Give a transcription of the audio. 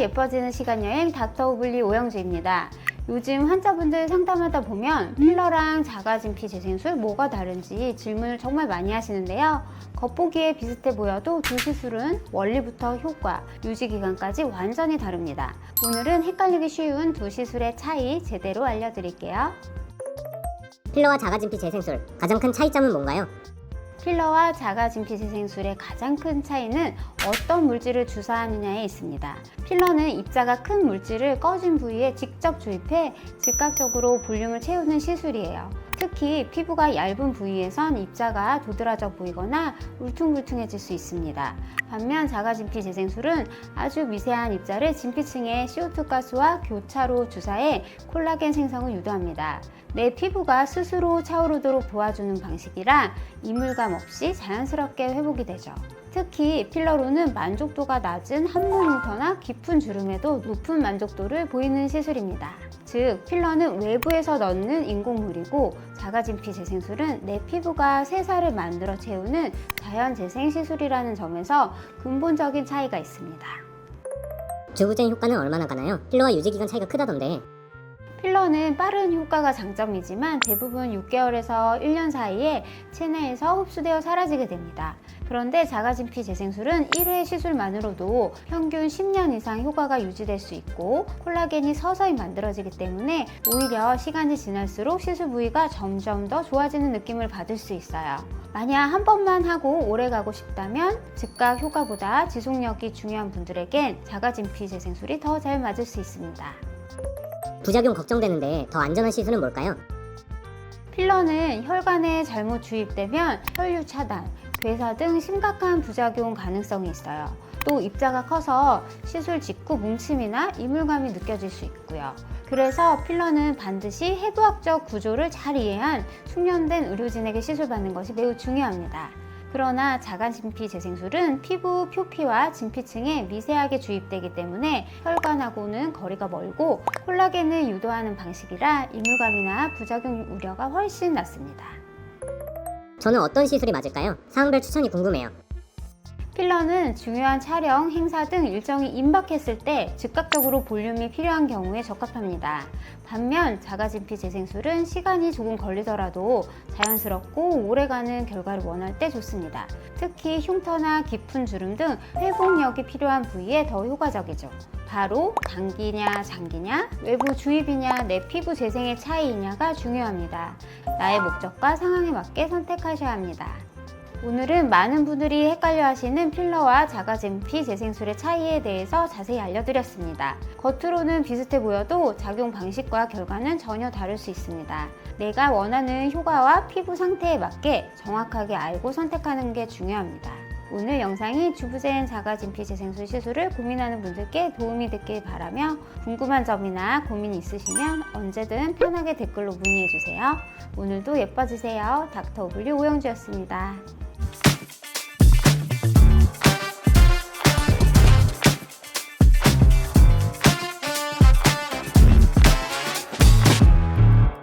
예뻐지는 시간 여행 닥터 오블리 오영주입니다. 요즘 환자분들 상담하다 보면 필러랑 자가진피 재생술 뭐가 다른지 질문을 정말 많이 하시는데요. 겉보기에 비슷해 보여도 두 시술은 원리부터 효과, 유지 기간까지 완전히 다릅니다. 오늘은 헷갈리기 쉬운 두 시술의 차이 제대로 알려드릴게요. 필러와 자가진피 재생술 가장 큰 차이점은 뭔가요? 필러와 자가진피 재생술의 가장 큰 차이는 어떤 물질을 주사하느냐에 있습니다. 필러는 입자가 큰 물질을 꺼진 부위에 직접 주입해 즉각적으로 볼륨을 채우는 시술이에요. 특히 피부가 얇은 부위에선 입자가 도드라져 보이거나 울퉁불퉁해질 수 있습니다. 반면 자가진피 재생술은 아주 미세한 입자를 진피층에 CO2 가스와 교차로 주사해 콜라겐 생성을 유도합니다. 내 피부가 스스로 차오르도록 도와주는 방식이라 이물감 없이 자연스럽게 회복이 되죠. 특히 필러로는 만족도가 낮은 한물 흉터나 깊은 주름에도 높은 만족도를 보이는 시술입니다. 즉, 필러는 외부에서 넣는 인공물이고 자가진피 재생술은 내 피부가 새살을 만들어 채우는 자연 재생 시술이라는 점에서 근본적인 차이가 있습니다. 주부쟁 효과는 얼마나 가나요? 필러와 유지기간 차이가 크다던데 필러는 빠른 효과가 장점이지만 대부분 6개월에서 1년 사이에 체내에서 흡수되어 사라지게 됩니다. 그런데 자가진 피 재생술은 1회 시술만으로도 평균 10년 이상 효과가 유지될 수 있고 콜라겐이 서서히 만들어지기 때문에 오히려 시간이 지날수록 시술 부위가 점점 더 좋아지는 느낌을 받을 수 있어요. 만약 한 번만 하고 오래 가고 싶다면 즉각 효과보다 지속력이 중요한 분들에겐 자가진피 재생술이 더 잘 맞을 수 있습니다. 부작용 걱정되는데 더 안전한 시술은 뭘까요? 필러는 혈관에 잘못 주입되면 혈류 차단, 괴사 등 심각한 부작용 가능성이 있어요. 또 입자가 커서 시술 직후 뭉침이나 이물감이 느껴질 수 있고요. 그래서 필러는 반드시 해부학적 구조를 잘 이해한 숙련된 의료진에게 시술받는 것이 매우 중요합니다. 그러나 자가진피 재생술은 피부 표피와 진피층에 미세하게 주입되기 때문에 혈관하고는 거리가 멀고 콜라겐을 유도하는 방식이라 이물감이나 부작용 우려가 훨씬 낮습니다. 저는 어떤 시술이 맞을까요? 상황별 추천이 궁금해요 필러는 중요한 촬영, 행사 등 일정이 임박했을 때 즉각적으로 볼륨이 필요한 경우에 적합합니다. 반면 자가진피 재생술은 시간이 조금 걸리더라도 자연스럽고 오래가는 결과를 원할 때 좋습니다. 특히 흉터나 깊은 주름 등 회복력이 필요한 부위에 더 효과적이죠. 바로 단기냐 장기냐, 외부 주입이냐, 내 피부 재생의 차이이냐가 중요합니다. 나의 목적과 상황에 맞게 선택하셔야 합니다. 오늘은 많은 분들이 헷갈려 하시는 필러와 자가진피 재생술의 차이에 대해서 자세히 알려드렸습니다. 겉으로는 비슷해 보여도 작용 방식과 결과는 전혀 다를 수 있습니다. 내가 원하는 효과와 피부 상태에 맞게 정확하게 알고 선택하는 게 중요합니다. 오늘 영상이 주부젠 자가진피 재생술 시술을 고민하는 분들께 도움이 됐길 바라며 궁금한 점이나 고민이 있으시면 언제든 편하게 댓글로 문의해주세요. 오늘도 예뻐지세요. 닥터 오블리 오영주였습니다.